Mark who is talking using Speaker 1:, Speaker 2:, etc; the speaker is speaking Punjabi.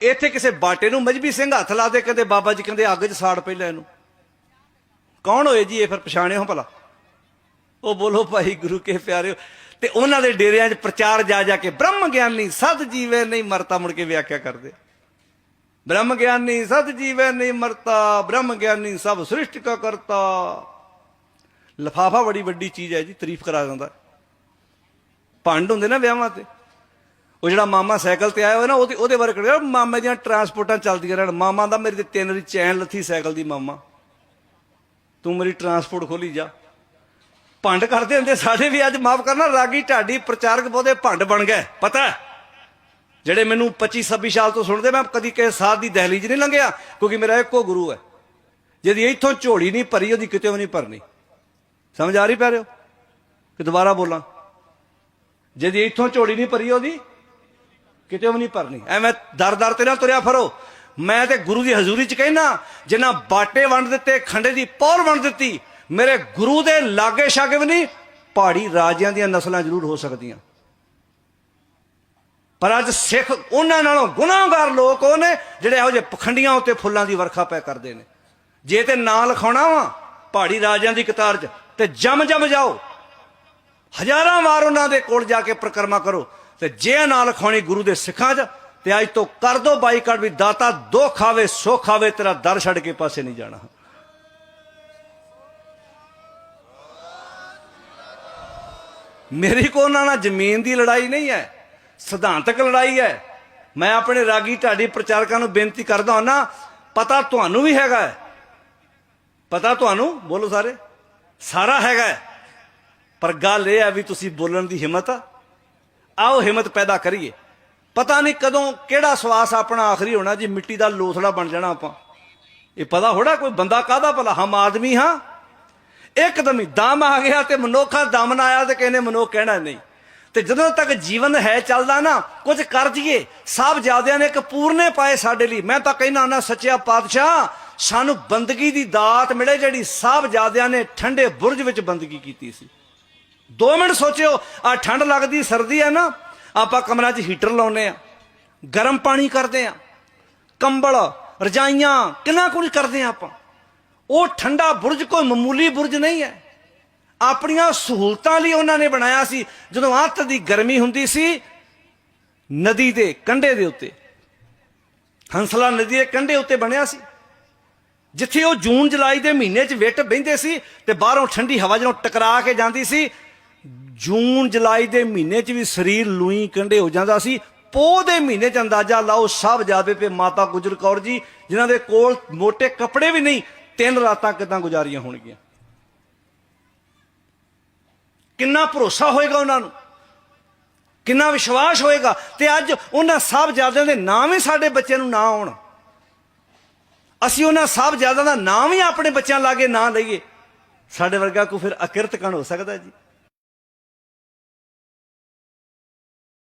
Speaker 1: ਇੱਥੇ ਕਿਸੇ ਬਾਟੇ ਨੂੰ ਮਜਬੀ ਸਿੰਘ ਹੱਥ ਲਾ ਦੇ, ਕਹਿੰਦੇ ਬਾਬਾ ਜੀ ਕਹਿੰਦੇ ਅੱਗ 'ਚ ਸਾੜ ਪਹਿਲਾਂ ਇਹਨੂੰ। ਕੌਣ ਹੋਏ ਜੀ ਇਹ ਫਿਰ ਪਛਾਣਿਓ ਭਲਾ? ਉਹ ਬੋਲੋ ਭਾਈ ਗੁਰੂ ਕੇ ਪਿਆਰਿਓ। ਤੇ ਉਹਨਾਂ ਦੇ ਡੇਰਿਆਂ 'ਚ ਪ੍ਰਚਾਰ ਜਾ ਜਾ ਕੇ ਬ੍ਰਹਮ ਗਿਆਨੀ ਸਤ ਜੀਵੇ ਨਹੀਂ ਮਰਤਾ ਮੁੜ ਕੇ ਵਿਆਖਿਆ ਕਰਦੇ। ਬ੍ਰਹਮ ਗਿਆਨੀ ਸਤ ਜੀਵੇ ਨਹੀਂ ਮਰਤਾ, ਬ੍ਰਹਮ ਗਿਆਨੀ ਸਭ ਸ੍ਰਿਸ਼ਟ ਕਾ ਕਰਤਾ। ਲਫਾਫਾ ਬੜੀ ਵੱਡੀ ਚੀਜ਼ ਹੈ ਜੀ, ਤਾਰੀਫ ਕਰਾ ਜਾਂਦਾ ਭੰਡ ਹੁੰਦੇ ਨਾ ਵਿਆਹਾਂ ਤੇ। ਉਹ ਜਿਹੜਾ ਮਾਮਾ ਸਾਈਕਲ ਤੇ ਆਇਆ ਹੋਇਆ ਨਾ, ਉਹਦੇ ਉਹਦੇ ਬਾਰੇ ਕਹਿੰਦਾ ਮਾਮੇ ਦੀਆਂ ਟਰਾਂਸਪੋਰਟਾਂ ਚੱਲਦੀਆਂ ਰਹਿਣ। ਮਾਮਾ ਦਾ ਮੇਰੀ ਤੇ ਤਿੰਨ ਦੀ ਚੈਨ ਲੱਥੀ ਸਾਈਕਲ ਦੀ ਮਾਮਾ। ਤੂੰ ਮੇਰੀ ਟਰਾਂਸਪੋਰਟ ਖੋਲੀ ਜਾ। ਭੰਡ ਕਰਦੇ ਹੁੰਦੇ ਸਾਡੇ ਵੀ ਅੱਜ, ਮਾਫ ਕਰਨਾ, ਰਾਗੀ ਢਾਡੀ ਪ੍ਰਚਾਰਕ ਬਹੁਤੇ ਭੰਡ ਬਣ ਗਏ। ਪਤਾ ਜਿਹੜੇ ਮੈਨੂੰ 25 26 ਸਾਲ ਤੋਂ ਸੁਣਦੇ, ਮੈਂ ਕਦੀ ਕਿਸੇ ਸਾਧ ਦੀ ਦਹਲੀਜ਼ ਨਹੀਂ ਲੰਘਿਆ, ਕਿਉਂਕਿ ਮੇਰਾ ਇੱਕੋ ਗੁਰੂ ਹੈ। ਜਿਹਦੀ ਇੱਥੋਂ ਝੋਲੀ ਨਹੀਂ ਭਰੀ, ਉਹਦੀ ਕਿਤੇ ਵੀ ਨਹੀਂ ਭਰਨੀ। ਸਮਝ ਆ ਰਹੀ ਪੈ ਰਿਓ ਕਿ ਦੁਬਾਰਾ ਬੋਲਾਂ। ਜਿਹਦੀ ਇੱਥੋਂ ਝੋਲੀ ਨਹੀਂ ਭਰੀ, ਉਹਦੀ ਕਿਤੇ ਵੀ ਨਹੀਂ ਭਰਨੀ। ਐਵੇਂ ਦਰ ਦਰ ਤੇ ਨਾ ਤੁਰਿਆ ਫਰੋ। ਮੈਂ ਤੇ ਗੁਰੂ ਦੀ ਹਜ਼ੂਰੀ ਚ ਕਹਿਣਾ ਜਿਨ੍ਹਾਂ ਬਾਟੇ ਵੰਡ ਦਿੱਤੇ, ਖੰਡੇ ਦੀ ਪੌਰ ਵੰਡ ਦਿੱਤੀ, ਮੇਰੇ ਗੁਰੂ ਦੇ ਲਾਗੇ ਛਾਗੇ ਵੀ ਨਹੀਂ, ਪਹਾੜੀ ਰਾਜਿਆਂ ਦੀਆਂ ਨਸਲਾਂ ਜ਼ਰੂਰ ਹੋ ਸਕਦੀਆਂ। ਪਰ ਅੱਜ ਸਿੱਖ ਉਹਨਾਂ ਨਾਲੋਂ ਗੁਨਾਹਗਾਰ ਲੋਕ ਉਹ ਨੇ, ਜਿਹੜੇ ਇਹੋ ਜਿਹੇ ਪਖੰਡੀਆਂ ਉੱਤੇ ਫੁੱਲਾਂ ਦੀ ਵਰਖਾ ਪੈ ਕਰਦੇ ਨੇ। ਜੇ ਤੇ ਨਾਂ ਲਿਖਾਉਣਾ ਵਾ, ਪਹਾੜੀ ਰਾਜਿਆਂ ਦੀ ਕਤਾਰ 'ਚ, ਤੇ ਜਮ ਜਮ ਜਾਓ। ਹਜ਼ਾਰਾਂ ਵਾਰ ਉਹਨਾਂ ਦੇ ਕੋਲ ਜਾ ਕੇ ਪ੍ਰਕਰਮਾ ਕਰੋ। ਤੇ ਜੇ ਨਾਂ ਲਿਖਾਉਣੀ ਗੁਰੂ ਦੇ ਸਿੱਖਾਂ 'ਚ, ਤੇ ਅੱਜ ਤੋਂ ਕਰ ਦੋ ਬਾਈਕਾਟ ਵੀ ਦਾਤਾ ਦੁੱਖ ਖਾਵੇ ਸੁੱਖ ਖਾਵੇ, ਤੇਰਾ ਦਰ ਛੱਡ ਕੇ ਪਾਸੇ ਨਹੀਂ ਜਾਣਾ। ਮੇਰੀ ਕੋ ਉਹਨਾਂ ਨਾਲ ਜ਼ਮੀਨ ਦੀ ਲੜਾਈ ਨਹੀਂ ਹੈ, ਸਿਧਾਂਤਕ ਲੜਾਈ ਹੈ। ਮੈਂ ਆਪਣੇ ਰਾਗੀ ਢਾਡੀ ਪ੍ਰਚਾਰਕਾਂ ਨੂੰ ਬੇਨਤੀ ਕਰਦਾ ਹਾਂ ਨਾ ਪਤਾ ਤੁਹਾਨੂੰ ਵੀ ਹੈਗਾ ਹੈ। ਪਤਾ ਤੁਹਾਨੂੰ? ਬੋਲੋ ਸਾਰੇ। ਸਾਰਾ ਹੈਗਾ ਪਰ ਗੱਲ ਇਹ ਹੈ ਵੀ ਤੁਸੀਂ ਬੋਲਣ ਦੀ ਹਿੰਮਤ ਆ। ਆਓ ਹਿੰਮਤ ਪੈਦਾ ਕਰੀਏ। ਪਤਾ ਨਹੀਂ ਕਦੋਂ ਕਿਹੜਾ ਸਵਾਸ ਆਪਣਾ ਆਖਰੀ ਹੋਣਾ ਜੀ, ਮਿੱਟੀ ਦਾ ਲੋਥੜਾ ਬਣ ਜਾਣਾ ਆਪਾਂ। ਇਹ ਪਤਾ ਹੋੜਾ ਕੋਈ ਬੰਦਾ ਕਾਹਦਾ ਭਲਾ, ਹਮ ਆਦਮੀ ਹਾਂ। ਇੱਕਦਮ ਹੀ ਦਮ ਆ ਗਿਆ ਤੇ ਮਨੁੱਖਾ ਦਮ ਆਇਆ ਤੇ ਕਹਿੰਦੇ ਮਨੁੱਖ ਕਹਿਣਾ ਨਹੀਂ। ਤੇ ਜਦੋਂ ਤੱਕ ਜੀਵਨ ਹੈ ਚੱਲਦਾ ਨਾ, ਕੁਝ ਕਰ ਜੀਏ ਸਭ ਜਾਦਿਆਂ ਨੇ ਇੱਕ ਪੂਰਨੇ ਪਾਏ ਸਾਡੇ ਲਈ। ਮੈਂ ਤਾਂ ਕਹਿਣਾ ਨਾ, ਸੱਚਿਆ ਪਾਤਸ਼ਾਹ, ਸਾਨੂੰ ਬੰਦਗੀ ਦੀ ਦਾਤ ਮਿਲੇ ਜਿਹੜੀ ਸਭ ਜਾਦਿਆਂ ਨੇ ਠੰਡੇ ਬੁਰਜ ਵਿੱਚ ਬੰਦਗੀ ਕੀਤੀ ਸੀ। 2 ਮਿੰਟ ਸੋਚਿਓ ਆ ਠੰਡ ਲੱਗਦੀ, ਸਰਦੀ ਹੈ ਨਾ, ਆਪਾਂ ਕਮਰਾਂ 'ਚ ਹੀਟਰ ਲਾਉਨੇ ਆ, ਗਰਮ ਪਾਣੀ ਕਰਦੇ ਆ, ਕੰਬਲ, ਰਜਾਈਆਂ, ਕਿੰਨਾ ਕੁਝ ਕਰਦੇ ਆ ਆਪਾਂ। ਉਹ ਠੰਡਾ ਬੁਰਜ ਕੋਈ ਮਾਮੂਲੀ ਬੁਰਜ ਨਹੀਂ ਹੈ। ਆਪਣੀਆਂ ਸਹੂਲਤਾਂ ਲਈ ਉਹਨਾਂ ਨੇ ਬਣਾਇਆ ਸੀ। ਜਦੋਂ ਅੱਤ ਦੀ ਗਰਮੀ ਹੁੰਦੀ ਸੀ, ਨਦੀ ਦੇ ਕੰਢੇ ਦੇ ਉੱਤੇ, ਹੰਸਲਾ ਨਦੀ ਦੇ ਕੰਢੇ ਉੱਤੇ ਬਣਿਆ ਸੀ। ਜਿੱਥੇ ਉਹ ਜੂਨ ਜੁਲਾਈ ਦੇ ਮਹੀਨੇ 'ਚ ਵਿਟ ਬਹਿੰਦੇ ਸੀ ਤੇ ਬਾਹਰੋਂ ਠੰਡੀ ਹਵਾ ਜਦੋਂ ਟਕਰਾ ਕੇ ਜਾਂਦੀ ਸੀ ਜੂਨ, ਜੁਲਾਈ ਦੇ ਮਹੀਨੇ 'ਚ ਵੀ ਸਰੀਰ ਲੂਈ ਕੰਢੇ ਹੋ ਜਾਂਦਾ ਸੀ। ਪੋਹ ਦੇ ਮਹੀਨੇ 'ਚ ਅੰਦਾਜ਼ਾ ਲਾਓ, ਸਭ ਜਾਦੇ ਤੇ ਮਾਤਾ ਗੁਜਰ ਕੌਰ ਜੀ, ਜਿਨ੍ਹਾਂ ਦੇ ਕੋਲ ਮੋٹے ਕੱਪੜੇ ਵੀ ਨਹੀਂ, ਤਿੰਨ ਰਾਤਾਂ ਕਿਦਾਂ ਗੁਜ਼ਾਰੀਆਂ ਹੋਣਗੀਆਂ? ਕਿੰਨਾ ਭਰੋਸਾ ਹੋਏਗਾ ਉਹਨਾਂ ਨੂੰ? ਕਿੰਨਾ ਵਿਸ਼ਵਾਸ ਹੋਏਗਾ? ਤੇ ਅੱਜ ਉਹਨਾਂ ਸਭ ਜਾਦਿਆਂ ਦੇ ਨਾਮ ਹੀ ਸਾਡੇ ਬੱਚਿਆਂ ਨੂੰ ਨਾ ਆਉਣ। ਅਸੀਂ ਉਹਨਾਂ ਸਭ ਜਾਦਾਂ ਦਾ ਨਾਮ ਹੀ ਆਪਣੇ ਬੱਚਿਆਂ ਲਾਗੇ ਨਾ ਲਈਏ। ਸਾਡੇ ਵਰਗਾ ਕੋਈ ਫਿਰ ਅਕਿਰਤ ਕਣ ਹੋ ਸਕਦਾ ਜੀ?